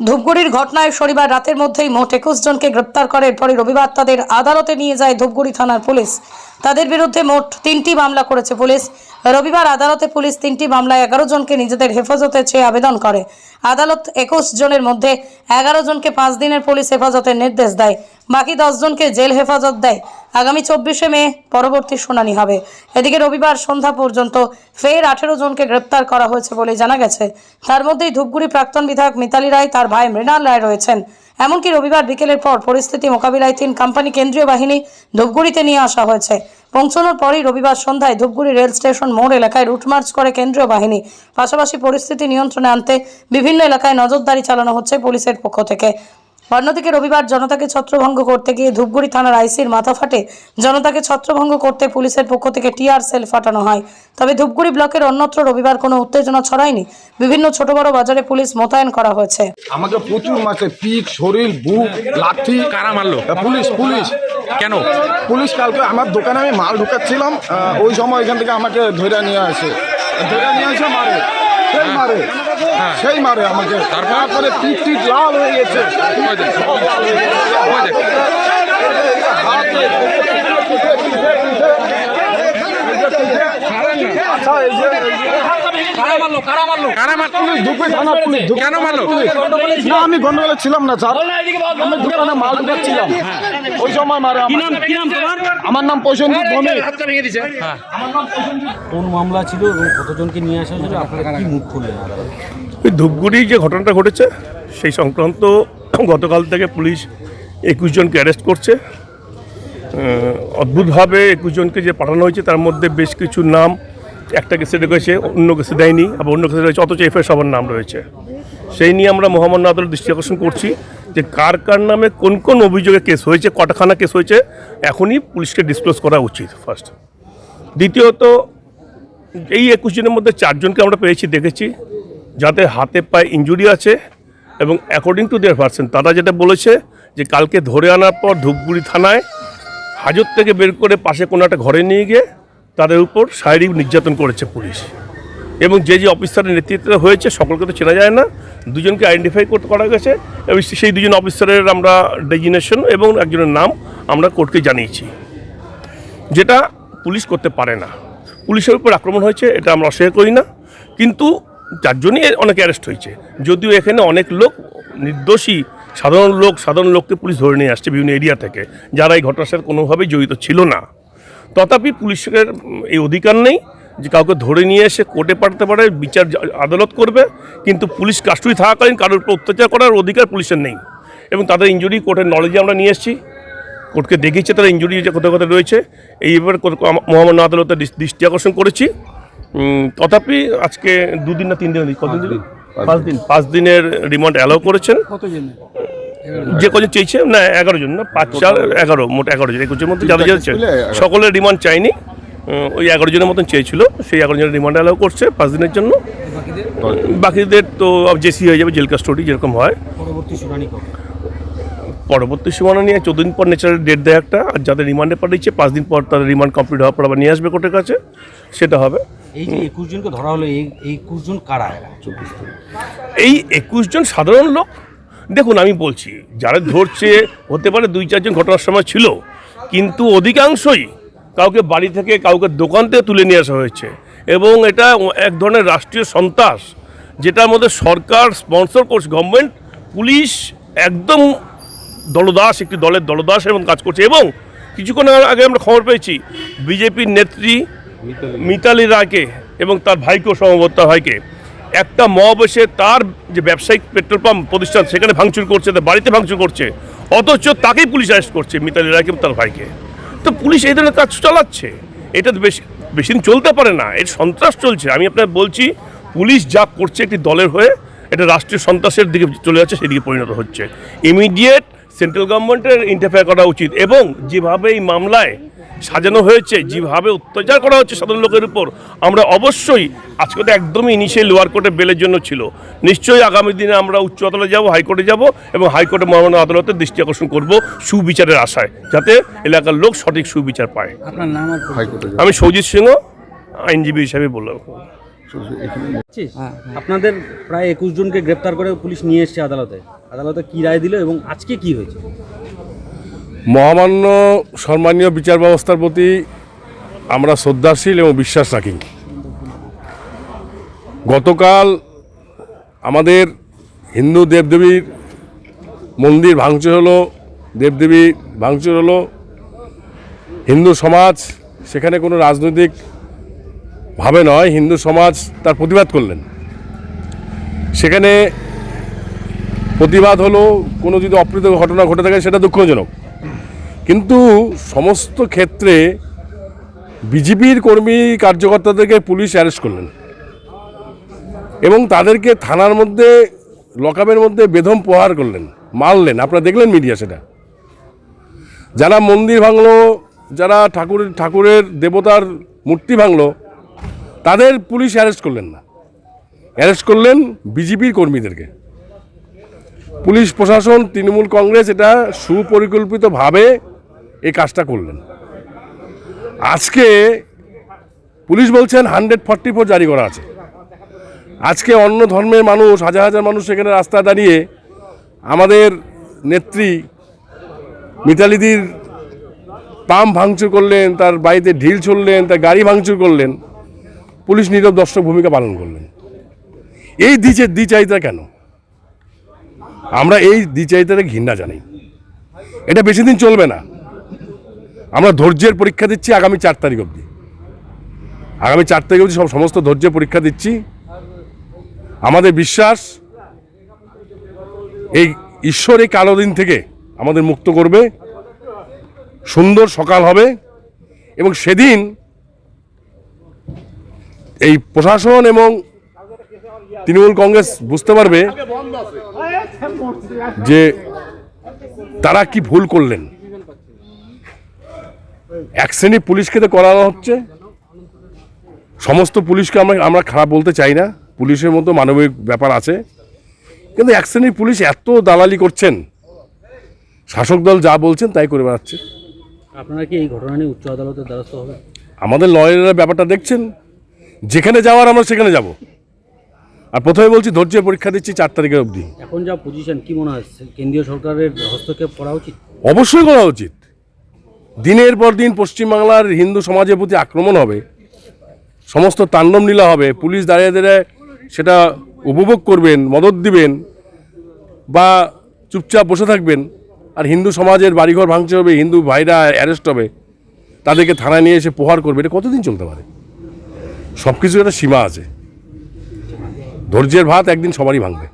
ধূপগুড়ির ঘটনায় শনিবার রাতের মধ্যেই মোট একুশ জনকে গ্রেপ্তার করে। এরপরে রবিবার তাদের আদালতে নিয়ে যায় ধূপগুড়ি থানার পুলিশ। তাদের বিরুদ্ধে মোট তিনটি মামলা করেছে পুলিশ। রবিবার আদালতে পুলিশ তিনটি মামলায় এগারো জনকে নিজেদের হেফাজতে চেয়ে আবেদন করে। আদালত একুশ জনের মধ্যে এগারো জনকে পাঁচ দিনের পুলিশ হেফাজতের নির্দেশ দেয়। বাকি দশজনকে জেল হেফাজত দেয়। আগামী চব্বিশে মে পরবর্তী শুনানি হবে। এদিকে রবিবার সন্ধ্যা পর্যন্ত ফের আঠেরো জনকে গ্রেপ্তার করা হয়েছে বলে জানা গেছে। তার মধ্যেই ধূপগুড়ি প্রাক্তন বিধায়ক মিতালি রায়, তার ভাই মৃণাল রায় রয়েছেন। এমনকি রবিবার বিকেলের পর পরিস্থিতি মোকাবিলায় তিন কোম্পানি কেন্দ্রীয় বাহিনী ধূপগুড়িতে নিয়ে আসা হয়েছে। পৌঁছানোর পরই রবিবার সন্ধ্যায় ধূপগুড়ি রেল স্টেশন মোড় এলাকায় রুটমার্চ করে কেন্দ্রীয় বাহিনী, পাশাপাশি পরিস্থিতি নিয়ন্ত্রণে আনতে বিভিন্ন এলাকায় নজরদারি চালানো হচ্ছে পুলিশের পক্ষ থেকে। অন্যদিকে রবিবার জনতাকে ছত্রভঙ্গ করতে গিয়ে ধূপগুড়ি থানার আইসির মাথা ফাটে। জনতাকে ছত্রভঙ্গ করতে পুলিশের পক্ষ থেকে টিআর সেল ফাটানো হয়। তবে ধূপগুড়ি ব্লকের অন্যত্র রবিবার কোনো উত্তেজনা ছড়ায়নি। বিভিন্ন ছোট বড় বাজারে পুলিশ মোতায়েন করা হয়েছে। আমাকে প্রচুর মাসে পিঠ শরীর বুক লাঠি কারা মারলো? Police police. কেন? পুলিশ কালকে আমার দোকানে আমি মাল ঢুকাচ্ছিলাম। ওই সময় এখান থেকে আমাকে ধরে নিয়ে আসে। ধরে নিয়ে আসে মারে। সেই মারে সেই মারে আমাকে তারপরে পিঠ টিট লাল হয়ে গেছে দেখ? কই দেখ? আমি গন্ডগোলে ছিলাম না স্যার আমি দোকানে মাল ঢুকাচ্ছিলাম ওই সময় মারে আমার নাম প্রসেনজিৎ হ্যাঁ। কোন মামলা ছিল এবং কতজনকে নিয়ে আসা হয়েছিল আপনারা মুখ আদালতে? ওই ধূপগুড়ি যে ঘটনাটা ঘটেছে, সেই সংক্রান্ত গতকাল থেকে পুলিশ একুশ জনকে অ্যারেস্ট করছে অদ্ভুতভাবে একুশ জনকে যে পাঠানো হয়েছে, তার মধ্যে বেশ কিছু নাম, একটা কেসে রেখেছে অন্য কেসে দেয়নি, আবার অন্য কেসে রয়েছে, অথচ এফআই সবার নাম রয়েছে। সেই নিয়ে আমরা মহামান্য আদালত দৃষ্টি আকর্ষণ করছি যে কার কার নামে কোন কোন অভিযোগে কেস হয়েছে, কটাখানা কেস হয়েছে, এখনই পুলিশকে ডিসক্লোজ করা উচিত ফার্স্ট দ্বিতীয়ত, এই একুশ জনের মধ্যে চারজনকে আমরা পেয়েছি, দেখেছি, যাদের হাতে পায়ে ইঞ্জুরি আছে এবং অ্যাকর্ডিং টু দেয়ার পার্সন তারা যেটা বলেছে যে কালকে ধরে আনার পর ধূপগুড়ি থানায় হাজত থেকে বের করে পাশে কোনো একটা ঘরে নিয়ে গিয়ে তাদের উপর শারীরিক নির্যাতন করেছে পুলিশ। এবং যে যে অফিসারের নেতৃত্বে হয়েছে, সকলকে তো চেনা যায় না, দুজনকে আইডেন্টিফাই করতে করা গেছে, এবং সেই দুজন অফিসারের আমরা ডেজিনেশন এবং একজনের নাম আমরা কোর্টকে জানিয়েছি। যেটা পুলিশ করতে পারে না। পুলিশের উপর আক্রমণ হয়েছে, এটা আমরা অস্বীকার করি না। কিন্তু যার জন্যই অনেকে অ্যারেস্ট হয়েছে। যদিও এখানে অনেক লোক নির্দোষী সাধারণ লোক, সাধারণ লোককে পুলিশ ধরে নিয়ে আসছে বিভিন্ন এরিয়া থেকে, যারা এই ঘটনার সাথে কোনোভাবেই জড়িত ছিল না। তথাপি পুলিশের এই অধিকার নেই যে কাউকে ধরে নিয়ে এসে কোর্টে পাঠাতে পারে, বিচার আদালত করবে, কিন্তু পুলিশ কাস্টডি থাকাকালীন কারোর উপর অত্যাচার করার অধিকার পুলিশের নেই। এবং তাদের ইঞ্জুরি কোর্টের নলেজে আমরা নিয়ে এসেছি। কোর্টকে দেখিয়েছে তারা ইঞ্জুরি যে কোথাও কোথায় রয়েছে। এইবার মহামান্য আদালতে দৃষ- দৃষ্টি আকর্ষণ করেছি। তথাপি আজকে দুদিন না তিন দিন কতদিন? পাঁচ দিন। পাঁচ দিনের রিমান্ড অ্যালাউ করেছেন? যে কজন চেয়েছে না এগারো জন না পাঁচ চার এগারো মোট এগারো জন। একুশের মধ্যে যারা যারা সকলের রিমান্ড চাইনি ওই এগারো জনের মতন চেয়েছিল সেই এগারো জনের রিমান্ড অ্যালাউ করছে পাঁচ দিনের জন্য। বাকিদের? তো জেসি হয়ে যাবে জেল কাস্টডি যেরকম হয়। পরবর্তী শুনানি পরবর্তী সীমানা নিয়ে চোদ্দ দিন পর ন্যাচারাল ডেট দেয় একটা আর যাদের রিমান্ডে পাঠিয়েছে পাঁচ দিন পর তাদের রিমান্ড কমপ্লিট হওয়ার পর আবার নিয়ে আসবে কোর্টের কাছে সেটা হবে। এই যে একুশ জনকে ধরা হলো এই একুশ জন কারা? এই একুশ জন সাধারণ লোক? দেখুন আমি বলছি যারা ধরছে হতে পারে দুই চারজন ঘটনার সময় ছিল কিন্তু অধিকাংশই কাউকে বাড়ি থেকে কাউকে দোকান থেকে তুলে নিয়ে আসা হয়েছে। এবং এটা এক ধরনের রাষ্ট্রীয় সন্ত্রাস যেটার মধ্যে সরকার স্পন্সর করছে গভর্নমেন্ট পুলিশ একদম দলদাস, একটি দলের দলদাস এবং কাজ করছে। এবং কিছুক্ষণ আগে আমরা খবর পেয়েছি, বিজেপির নেত্রী মিতালি রায়কে এবং তার ভাইকেও সম্ভবত তার ভাইকে। একটা মব এসে তার যে ব্যবসায়িক পেট্রোল পাম্প প্রতিষ্ঠান, সেখানে ভাঙচুর করছে তার বাড়িতে ভাঙচুর করছে। অথচ তাকেই পুলিশ অ্যারেস্ট করছে মিতালি রায়কে তার ভাইকে। তো পুলিশ এই ধরনের কাজ চালাচ্ছে। এটা তো বেশি বেশি দিন চলতে পারে না। এর সন্ত্রাস চলছে। আমি আপনার বলছি, পুলিশ যা করছে একটি দলের হয়ে, এটা রাষ্ট্রীয় সন্ত্রাসের দিকে চলে যাচ্ছে, সেদিকে পরিণত হচ্ছে। ইমিডিয়েট সেন্ট্রাল গভর্নমেন্টের ইন্টারফেয়ার করা উচিত এবং যেভাবে এই মামলায় সাজানো হয়েছে যেভাবে অত্যাচার করা হচ্ছে সাধারণ লোকের উপর আমরা অবশ্যই আজকে তো একদমই ইনিশিয়াল লোয়ার কোর্টে বেলের জন্য ছিল। নিশ্চয়ই আগামী দিনে আমরা উচ্চ আদালতে যাব হাইকোর্টে যাব এবং হাইকোর্টে মহামান্য আদালতের দৃষ্টি আকর্ষণ করব সুবিচারের আশায় যাতে এলাকার লোক সঠিক সুবিচার পায়। আপনার নাম আমি সৌজিৎ সিংহ আইনজীবী হিসাবে বললাম। আপনাদের প্রায় একুশ জনকে গ্রেপ্তার করে পুলিশ নিয়ে এসছে আদালতে। আদালতে কি রায় দিল এবং আজকে কি হয়েছে? মহামান্য সম্মানীয় বিচার ব্যবস্থার প্রতি আমরা শ্রদ্ধাশীল এবং বিশ্বাস রাখি গতকাল আমাদের হিন্দু দেবদেবীর মন্দির ভাঙচুর হলো দেবদেবী ভাঙচুর হলো, হিন্দু সমাজ, সেখানে কোনো রাজনৈতিক ভাবে নয়, হিন্দু সমাজ তার প্রতিবাদ করলেন। সেখানে প্রতিবাদ হলো, কোনো যদি অপ্রীত ঘটনা ঘটে থাকে সেটা দুঃখজনক। কিন্তু সমস্ত ক্ষেত্রে বিজেপির কর্মী কার্যকর্তাদেরকে পুলিশ অ্যারেস্ট করলেন। এবং তাদেরকে থানার মধ্যে লকআপের মধ্যে বেদম প্রহার করলেন, মারলেন। আপনারা দেখলেন মিডিয়া সেটা। যারা মন্দির ভাঙলো, যারা ঠাকুরের ঠাকুরের দেবতার মূর্তি ভাঙলো তাদের পুলিশ অ্যারেস্ট করলেন না। অ্যারেস্ট করলেন বিজেপির কর্মীদেরকে। পুলিশ প্রশাসন, তৃণমূল কংগ্রেস এটা সুপরিকল্পিতভাবে এই কাজটা করলেন। আজকে পুলিশ বলছেন হান্ড্রেড ফর্টি ফোর জারি করা আছে। আজকে অন্য ধর্মের মানুষ, হাজার হাজার মানুষ সেখানে রাস্তায় দাঁড়িয়ে আমাদের নেত্রী মিতালিদির পাম্প ভাঙচুর করলেন, তার বাড়িতে ঢিল ছড়লেন, তার গাড়ি ভাঙচুর করলেন। পুলিশ নীরব দর্শক ভূমিকা পালন করলেন। এই দিচে দ্বিচারিতা কেন? আমরা এই দ্বিচারিতাকে ঘৃণা জানাই। এটা বেশি দিন চলবে না। আমরা ধৈর্যের পরীক্ষা দিচ্ছি আগামী চার তারিখ অবধি। আগামী চার তারিখ অবধি সব সমস্ত ধৈর্যের পরীক্ষা দিচ্ছি। আমাদের বিশ্বাস, এই ঈশ্বর এই কালো দিন থেকে আমাদের মুক্ত করবে। সুন্দর সকাল হবে এবং সেদিন এই প্রশাসন এবং তৃণমূল কংগ্রেস বুঝতে পারবে যে তারা কি ভুল করলেন। এক শ্রেণি পুলিশকে তো করানো হচ্ছে। সমস্ত পুলিশকে আমরা আমরা খারাপ বলতে চাই না। পুলিশের মতো মানবিক ব্যাপার আছে। কিন্তু এক শ্রেণির পুলিশ এত দালালি করছেন। শাসক দল যা বলছেন তাই করে বেড়াচ্ছে। আপনারা কি এই ঘটনা নিয়ে উচ্চ আদালতের দ্বারস্থ হবে আমাদের লয়ারেরা ব্যাপারটা দেখছেন। যেখানে যাওয়ার আমরা সেখানে যাব। আর প্রথমে বলছি ধৈর্যের পরীক্ষা দিচ্ছি চার তারিখের অবধি। এখন যা পজিশন কি মনে হয়? কেন্দ্রীয় সরকারের হস্তক্ষেপ করা উচিত? অবশ্যই করা উচিত। দিনের পর দিন পশ্চিমবাংলার হিন্দু সমাজের প্রতি আক্রমণ হবে সমস্ত তাণ্ডব লীলা হবে পুলিশ দাঁড়িয়ে দাঁড়িয়ে সেটা উপভোগ করবেন মদত দিবেন বা চুপচাপ বসে থাকবেন আর হিন্দু সমাজের বাড়িঘর ভাঙতে হবে হিন্দু ভাইরা অ্যারেস্ট হবে তাদেরকে থানায় নিয়ে এসে প্রহার করবে এটা কতদিন চলতে পারে? সব কিছু একটা সীমা আছে। ধৈর্যের ভাত একদিন সবারই ভাঙবে।